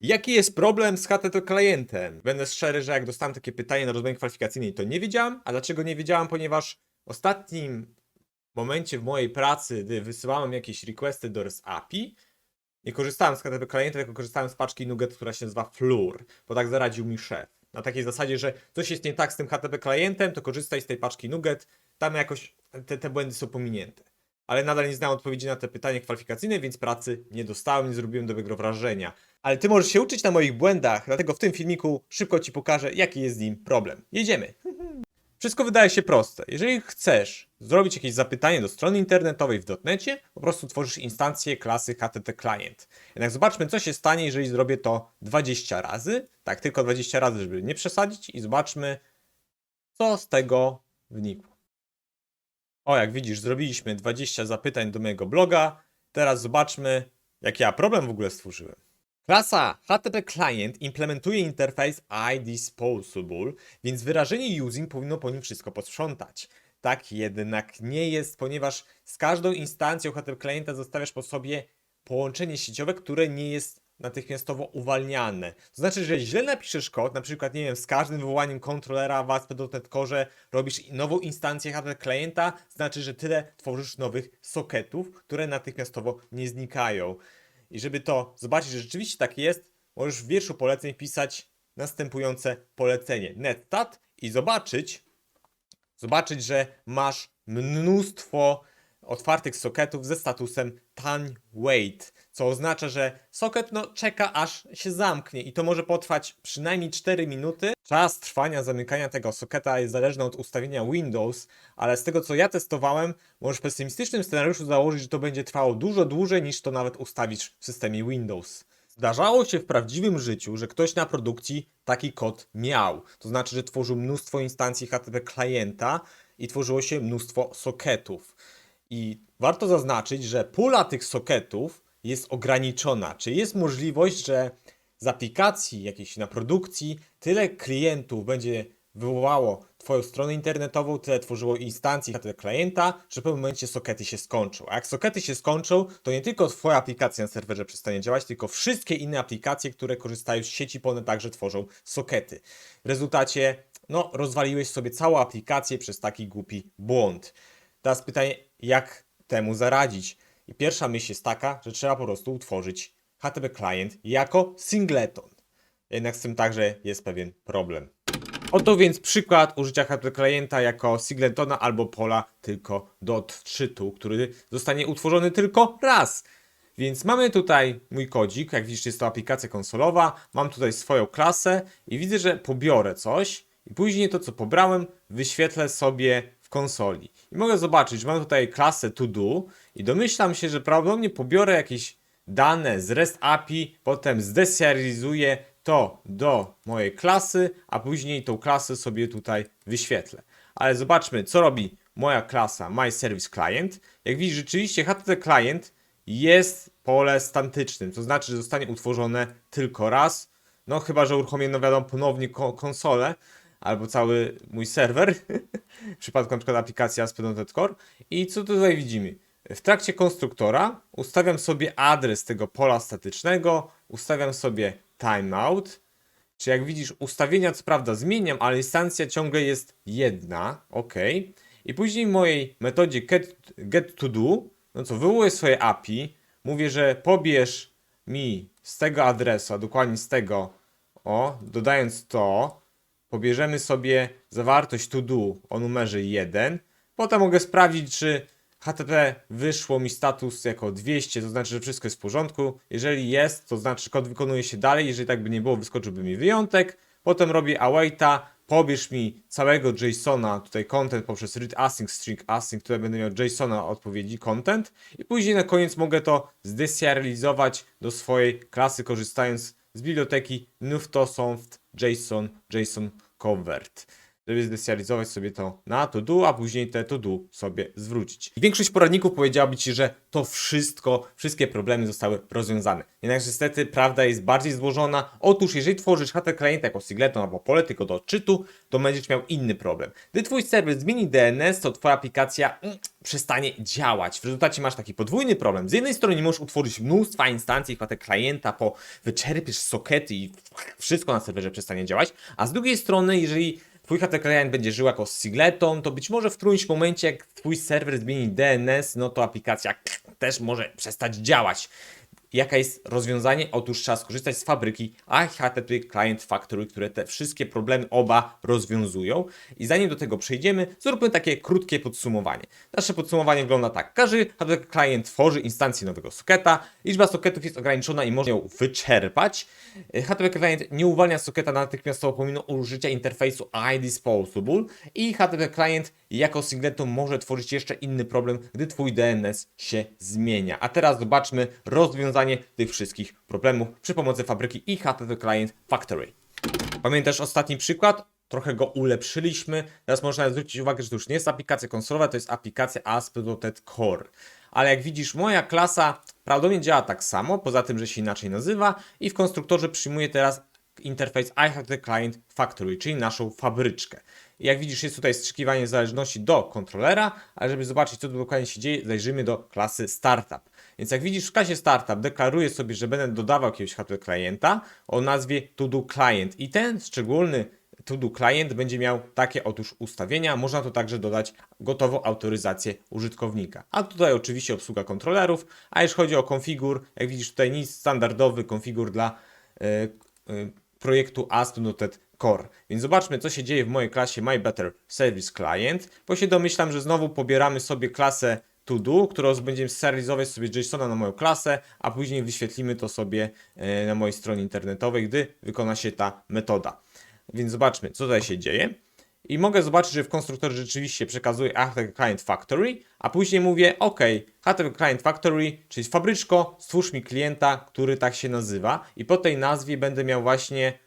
Jaki jest problem z HTTP klientem? Będę szczery, że jak dostałem takie pytanie na rozmowie kwalifikacyjnej, to nie wiedziałam. A dlaczego nie wiedziałam? Ponieważ w ostatnim momencie w mojej pracy, gdy wysyłałem jakieś requesty do REST API, nie korzystałem z HTTP klienta, tylko korzystałem z paczki NuGet, która się nazywa Flur, bo tak zaradził mi szef. Na takiej zasadzie, że coś jest nie tak z tym HTTP klientem, to korzystaj z tej paczki NuGet, tam jakoś te, te błędy są pominięte. Ale nadal nie znałem odpowiedzi na te pytanie kwalifikacyjne, więc pracy nie dostałem, nie zrobiłem dobrego wrażenia. Ale ty możesz się uczyć na moich błędach, dlatego w tym filmiku szybko ci pokażę, jaki jest z nim problem. Jedziemy! Wszystko wydaje się proste. Jeżeli chcesz zrobić jakieś zapytanie do strony internetowej w dotnecie, po prostu tworzysz instancję klasy HTTP Client. Jednak zobaczmy, co się stanie, jeżeli zrobię to 20 razy. Tak, tylko 20 razy, żeby nie przesadzić i zobaczmy, co z tego wynikło. O, jak widzisz, zrobiliśmy 20 zapytań do mojego bloga. Teraz zobaczmy, jaki ja problem w ogóle stworzyłem. Klasa HTTP Client implementuje interfejs iDisposable, więc wyrażenie using powinno po nim wszystko posprzątać. Tak jednak nie jest, ponieważ z każdą instancją HTTP Clienta zostawiasz po sobie połączenie sieciowe, które nie jest natychmiastowo uwalniane. To znaczy, że źle napiszesz kod, na przykład, nie wiem, z każdym wywołaniem kontrolera w ASP.NET Core robisz nową instancję HTTP klienta, znaczy, że tyle tworzysz nowych soketów, które natychmiastowo nie znikają. I żeby to zobaczyć, że rzeczywiście tak jest, możesz w wierszu poleceń wpisać następujące polecenie netstat i zobaczyć, zobaczyć, że masz mnóstwo otwartych soketów ze statusem time wait, co oznacza, że soket no, czeka aż się zamknie i to może potrwać przynajmniej 4 minuty. Czas trwania zamykania tego soketa jest zależny od ustawienia Windows, ale z tego co ja testowałem, możesz w pesymistycznym scenariuszu założyć, że to będzie trwało dużo dłużej niż to nawet ustawisz w systemie Windows. Zdarzało się w prawdziwym życiu, że ktoś na produkcji taki kod miał. To znaczy, że tworzył mnóstwo instancji HTTP klienta i tworzyło się mnóstwo soketów. I warto zaznaczyć, że pula tych soketów jest ograniczona, czyli jest możliwość, że z aplikacji jakiejś na produkcji tyle klientów będzie wywołało Twoją stronę internetową, tyle tworzyło instancji HTTP klienta, że w pewnym momencie sokety się skończą. A jak sokety się skończą, to nie tylko Twoja aplikacja na serwerze przestanie działać, tylko wszystkie inne aplikacje, które korzystają z sieci, one także tworzą sokety. W rezultacie, no, rozwaliłeś sobie całą aplikację przez taki głupi błąd. Teraz pytanie, jak temu zaradzić? I pierwsza myśl jest taka, że trzeba po prostu utworzyć HTTP client jako singleton. Jednak z tym także jest pewien problem. Oto więc przykład użycia HTTP klienta jako singletona albo pola tylko do odczytu, który zostanie utworzony tylko raz. Więc mamy tutaj mój kodzik, jak widzisz jest to aplikacja konsolowa, mam tutaj swoją klasę i widzę, że pobiorę coś i później to co pobrałem wyświetlę sobie w konsoli. I mogę zobaczyć, mam tutaj klasę to do i domyślam się, że prawdopodobnie pobiorę jakieś dane z REST API, potem zdeserializuję to do mojej klasy, a później tą klasę sobie tutaj wyświetlę. Ale zobaczmy, co robi moja klasa MyServiceClient. Jak widzisz, rzeczywiście HTTP Client jest pole stantycznym, to znaczy, że zostanie utworzone tylko raz. No chyba, że uruchomię, no wiadomo, ponownie ko konsolę, albo cały mój serwer, w przypadku na przykład aplikacji ASP.NET Core. I co tutaj widzimy? W trakcie konstruktora ustawiam sobie adres tego pola statycznego, ustawiam sobie timeout, czy jak widzisz ustawienia co prawda zmieniam, ale instancja ciągle jest jedna, ok. I później w mojej metodzie get, get to do, no co, wywołuję swoje API, mówię, że pobierz mi z tego adresu, a dokładnie z tego, o, dodając to, pobierzemy sobie zawartość to do o numerze 1. Potem mogę sprawdzić, czy HTTP wyszło mi status jako 200, to znaczy, że wszystko jest w porządku. Jeżeli jest, to znaczy, kod wykonuje się dalej. Jeżeli tak by nie było, wyskoczyłby mi wyjątek. Potem robię awaita, pobierz mi całego JSONa, tutaj content poprzez read async, string async, tutaj będę miał JSONa odpowiedzi content i później na koniec mogę to zdeserializować do swojej klasy korzystając z biblioteki nuftosoft JSON, JSON convert. Żeby zdeserializować sobie to na to do, a później te to do sobie zwrócić. Większość poradników powiedziałaby Ci, że to wszystko, wszystkie problemy zostały rozwiązane. Jednak niestety prawda jest bardziej złożona. Otóż jeżeli tworzysz HTTP klienta jako singleton albo pole tylko do odczytu, to będziesz miał inny problem. Gdy Twój serwer zmieni DNS, to Twoja aplikacja mm, przestanie działać. W rezultacie masz taki podwójny problem. Z jednej strony nie możesz utworzyć mnóstwa instancji HTTP klienta, po wyczerpiesz sokety i wszystko na serwerze przestanie działać, a z drugiej strony, jeżeli Twój HTTP client będzie żył jako singleton, to być może w którymś momencie, jak Twój serwer zmieni DNS, no to aplikacja też może przestać działać. Jaka jest rozwiązanie? Otóż trzeba skorzystać z fabryki HTTP Client Factory, które te wszystkie problemy oba rozwiązują. I zanim do tego przejdziemy, zróbmy takie krótkie podsumowanie. Nasze podsumowanie wygląda tak. Każdy HTTP Client tworzy instancję nowego soketa. Liczba soketów jest ograniczona i można ją wyczerpać. HTTP Client nie uwalnia soketa natychmiastowo pomimo użycia interfejsu iDisposable i HTTP Client jako singleton może tworzyć jeszcze inny problem, gdy Twój DNS się zmienia. A teraz zobaczmy rozwiązanie tych wszystkich problemów przy pomocy fabryki i HTTP Client Factory. Pamiętasz ostatni przykład? Trochę go ulepszyliśmy. Teraz można zwrócić uwagę, że to już nie jest aplikacja konsolowa, to jest aplikacja ASP.NET Core. Ale jak widzisz, moja klasa prawdopodobnie działa tak samo, poza tym, że się inaczej nazywa i w konstruktorze przyjmuje teraz interfejs iHTTP Client Factory, czyli naszą fabryczkę. I jak widzisz, jest tutaj strzykiwanie zależności do kontrolera, ale żeby zobaczyć, co tu dokładnie się dzieje, zajrzymy do klasy Startup. Więc jak widzisz, w klasie Startup deklaruję sobie, że będę dodawał jakiegoś HTTP klienta o nazwie todo client i ten szczególny todo client będzie miał takie otóż ustawienia. Można tu także dodać gotową autoryzację użytkownika. A tutaj oczywiście obsługa kontrolerów, a jeśli chodzi o konfigur, jak widzisz tutaj nic standardowy konfigur dla yy, yy, projektu ASP.NET Core. Więc zobaczmy, co się dzieje w mojej klasie My Better Service Client, bo się domyślam, że znowu pobieramy sobie klasę to-do, którą będziemy serializować sobie JSONa na moją klasę, a później wyświetlimy to sobie e, na mojej stronie internetowej, gdy wykona się ta metoda. Więc zobaczmy, co tutaj się dzieje. I mogę zobaczyć, że w konstruktorze rzeczywiście przekazuję HTTP Client Factory, a później mówię, OK, HTTP Client Factory, czyli fabryczko, stwórz mi klienta, który tak się nazywa i po tej nazwie będę miał właśnie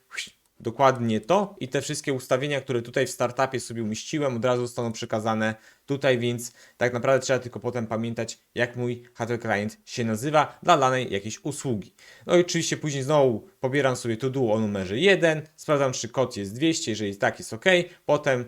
dokładnie to i te wszystkie ustawienia, które tutaj w startupie sobie umieściłem, od razu zostaną przekazane tutaj, więc tak naprawdę trzeba tylko potem pamiętać, jak mój HTTP client się nazywa dla danej jakiejś usługi. No i oczywiście później znowu pobieram sobie to do o numerze 1, sprawdzam, czy kod jest 200, jeżeli tak jest OK, potem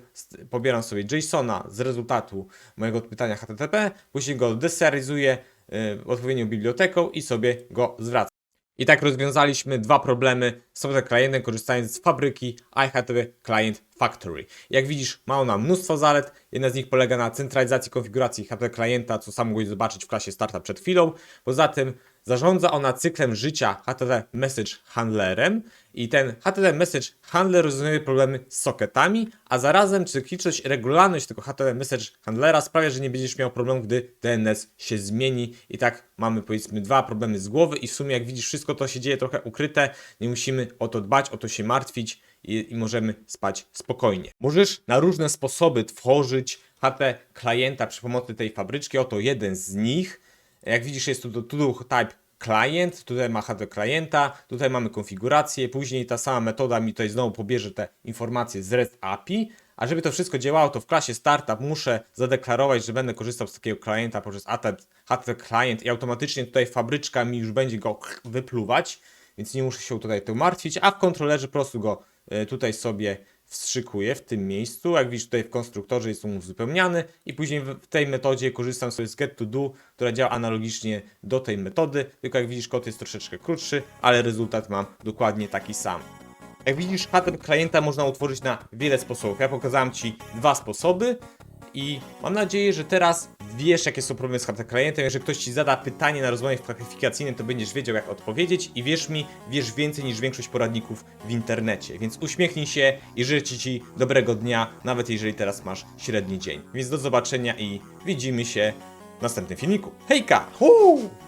pobieram sobie JSONa z rezultatu mojego pytania HTTP, później go deserializuję yy, odpowiednią biblioteką i sobie go zwracam. I tak rozwiązaliśmy dwa problemy z software klientem korzystając z fabryki iHTTP Client Factory. Jak widzisz, ma ona mnóstwo zalet. Jedna z nich polega na centralizacji konfiguracji HTTP klienta, co sam mogłeś zobaczyć w klasie Startup przed chwilą. Poza tym zarządza ona cyklem życia HTTP Message Handlerem i ten HTTP Message Handler rozwiązuje problemy z socketami, a zarazem cykliczność i regularność tego HTTP Message Handlera sprawia, że nie będziesz miał problemu, gdy DNS się zmieni i tak mamy powiedzmy dwa problemy z głowy i w sumie jak widzisz wszystko to się dzieje trochę ukryte, nie musimy o to dbać, o to się martwić i, i możemy spać spokojnie. Możesz na różne sposoby tworzyć HTTP klienta przy pomocy tej fabryczki, oto jeden z nich. Jak widzisz jest tu to type client, tutaj ma HTTP klienta, tutaj mamy konfigurację, później ta sama metoda mi tutaj znowu pobierze te informacje z REST API, a żeby to wszystko działało, to w klasie startup muszę zadeklarować, że będę korzystał z takiego klienta poprzez HTTP client i automatycznie tutaj fabryczka mi już będzie go wypluwać, więc nie muszę się tutaj tym martwić, a w kontrolerze po prostu go y, tutaj sobie wstrzykuję w tym miejscu. Jak widzisz tutaj w konstruktorze jest on uzupełniany i później w tej metodzie korzystam sobie z get to do, która działa analogicznie do tej metody, tylko jak widzisz kod jest troszeczkę krótszy, ale rezultat mam dokładnie taki sam. Jak widzisz HTTP klienta można utworzyć na wiele sposobów. Ja pokazałem Ci dwa sposoby i mam nadzieję, że teraz wiesz, jakie są problemy z HTTP klientem. Jeżeli ktoś ci zada pytanie na rozmowie kwalifikacyjnym, to będziesz wiedział, jak odpowiedzieć i wierz mi, wiesz więcej niż większość poradników w internecie. Więc uśmiechnij się i życzę ci dobrego dnia, nawet jeżeli teraz masz średni dzień. Więc do zobaczenia i widzimy się w następnym filmiku. Hejka! Huu!